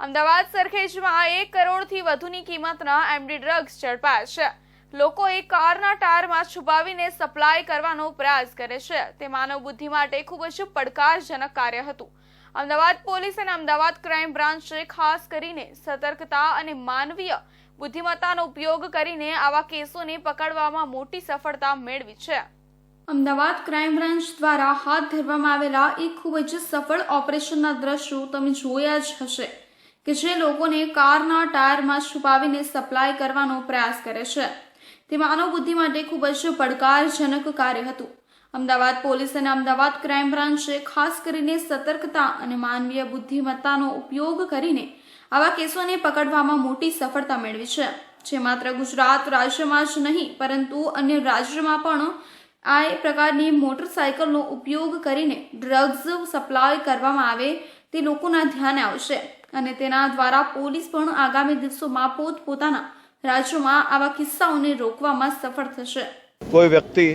અમદાવાદ સરખેજમાં એક કરોડથી વધુની કિંમતના એમડી ડ્રગ્સ ઝડપાયા છે. લોકો એક કારના ટાયરમાં છુપાવીને સપ્લાય કરવાનો પ્રયાસ કરે છે. તે માનવ બુદ્ધિ માટે ખૂબ જ પડકારજનક કાર્ય હતું. અમદાવાદ પોલીસ અને અમદાવાદ ક્રાઇમ બ્રાન્ચે ખાસ કરીને સતર્કતા અને માનવીય બુદ્ધિમત્તાનો ઉપયોગ કરીને આવા કેસોને પકડવામાં મોટી સફળતા મેળવી છે. અમદાવાદ ક્રાઇમ બ્રાન્ચ દ્વારા હાથ ધરવામાં આવેલા એક ખૂબ જ સફળ ઓપરેશનના દ્રશ્યો તમે જોયા જ હશે. કે જે લોકોને કારના ટાયરમાં છુપાવીને સપ્લાય કરવાનો પ્રયાસ કરે છે. તે માનવ બુદ્ધિ માટે ખૂબ જ પડકારજનક કાર્ય હતું. અમદાવાદ પોલીસ અને અમદાવાદ ક્રાઇમ બ્રાન્ચે ખાસ કરીને સતર્કતા અને માનવીય બુદ્ધિમત્તાનો ઉપયોગ કરીને આવા કેસોને પકડવામાં મોટી સફળતા મેળવી છે. જે માત્ર ગુજરાત રાજ્યમાં જ નહીં, પરંતુ અન્ય રાજ્યમાં પણ આ પ્રકારની મોટરસાયકલનો ઉપયોગ કરીને ડ્રગ્સ સપ્લાય કરવામાં આવે તે લોકોના ધ્યાને આવશે અને તેના દ્વારા પોલીસ પણ આગામી દિવસોમાં પોતપોતાના રાજ્યોમાં આવા કિસ્સાઓને રોકવામાં સફળ થશે. કોઈ વ્યક્તિ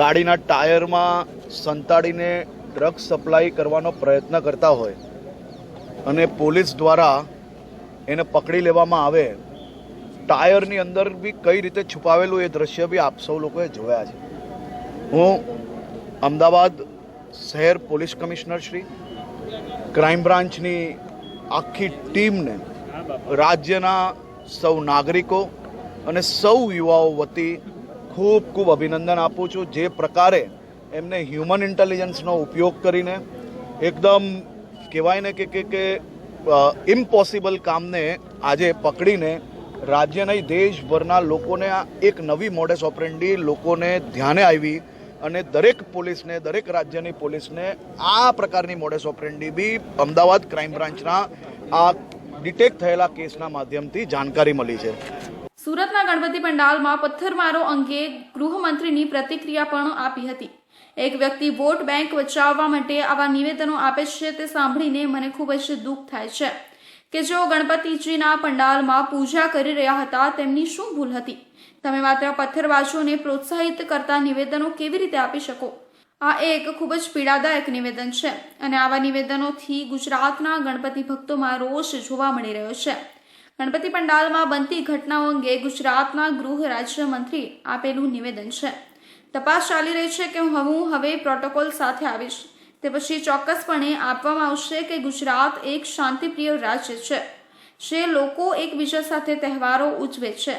ગાડીના ટાયરમાં સંતાડીને ડ્રગ્સ સપ્લાય કરવાનો પ્રયત્ન કરતા હોય અને પોલીસ દ્વારા એને પકડી લેવામાં આવે, ટાયરની અંદર બી કઈ રીતે છુપાવેલું એ દ્રશ્ય બી આપ સૌ લોકોએ જોયા છે. હું અમદાવાદ શહેર પોલીસ કમિશનર શ્રી ક્રાઇમ બ્રાન્ચની આખી ટીમને રાજ્યના સૌ નાગરિકો અને સૌ યુવાઓ વતી ખૂબ ખૂબ અભિનંદન આપું છું. જે પ્રકારે એમને હ્યુમન ઇન્ટેલિજન્સનો ઉપયોગ કરીને એકદમ કહેવાય ને કે કે ઇમ્પોસિબલ કામને આજે પકડીને રાજ્ય નહીં દેશભરના લોકોને આ એક નવી મોડેસ ઓપરેન્ડી લોકોને ધ્યાને આવી અને દરેક પોલીસને, દરેક રાજ્યની પોલીસને આ પ્રકારની મોડેસ ઓપરેન્ડી બી અમદાવાદ ક્રાઇમ બ્રાન્ચના આ ડિટેક્ટ થયેલા કેસના માધ્યમથી જાણકારી મળી છે. સુરતના ગણપતિ પંડાલમાં પથ્થરમારો અંગે ગૃહમંત્રીની પ્રતિક્રિયા પણ આપી હતી. એક વ્યક્તિ વોટ બેંક બચાવવા માટે આવા નિવેદનો આપે છે તે સાંભળીને મને ખૂબ જ દુઃખ થાય છે. કે જેઓ ગણપતિજીના પંડાલમાં પૂજા કરી રહ્યા હતા, તેમની શું ભૂલ હતી? તમે માત્ર પથ્થરબાજોને પ્રોત્સાહિત કરતા નિવેદનો કેવી રીતે આપી શકો? આ એક ખૂબ જ પીડાદાયક નિવેદન છે અને આવા નિવેદનોથી ગુજરાતના ગણપતિ ભક્તોમાં રોષ જોવા મળી રહ્યો છે. ગણપતિ પંડાલમાં બનતી ઘટનાઓ અંગે ગુજરાતના ગૃહ રાજ્યમંત્રી આપેલું નિવેદન છે. તપાસ ચાલી રહી છે કે હું હવે પ્રોટોકોલ સાથે આવીશ. તે પછી ચોક્કસપણે આપવામાં આવશે કે ગુજરાત એક શાંતિપ્રિય રાજ્ય છે, જે લોકો એકબીજા સાથે તહેવારો ઉજવે છે.